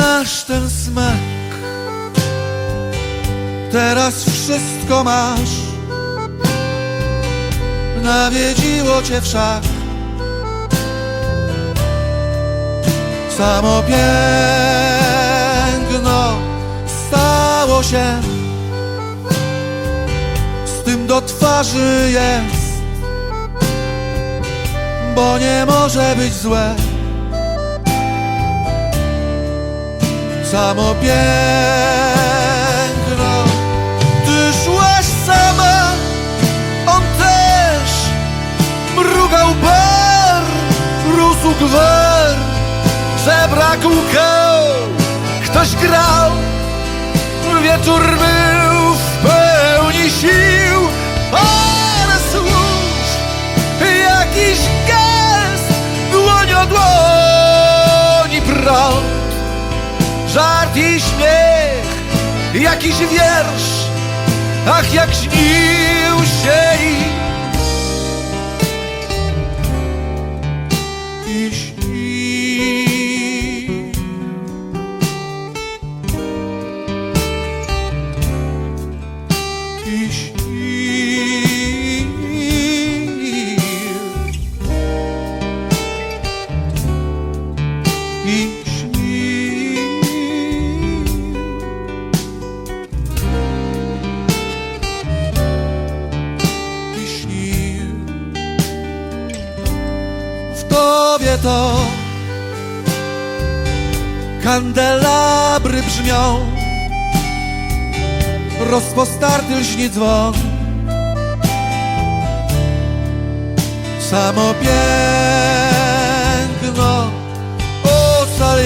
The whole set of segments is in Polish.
znasz ten smak. Teraz wszystko masz. Nawiedziło cię wszak. Samo piękno stało się. Z tym do twarzy jest. Bo nie może być złe. Samo piękno Ty szłaś sama On też. Mrugał bar Rósł gwar Żebrak łkał Ktoś grał Wieczór był jakiś wiersz, ach jak śnił się i, i śnił. I śnił. I tobie to kandelabry brzmią, rozpostarty lśni dzwon. Samo piękno ocal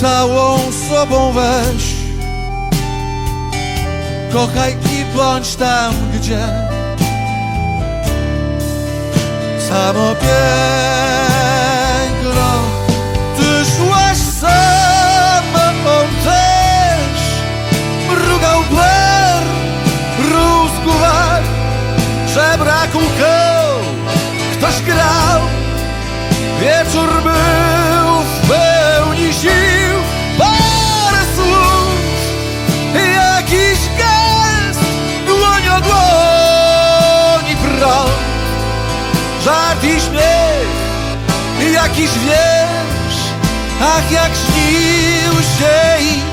Całą sobą weź. Kochaj i bądź tam, gdzie Samo piękno jakiś wiersz Ach, jak śnił się i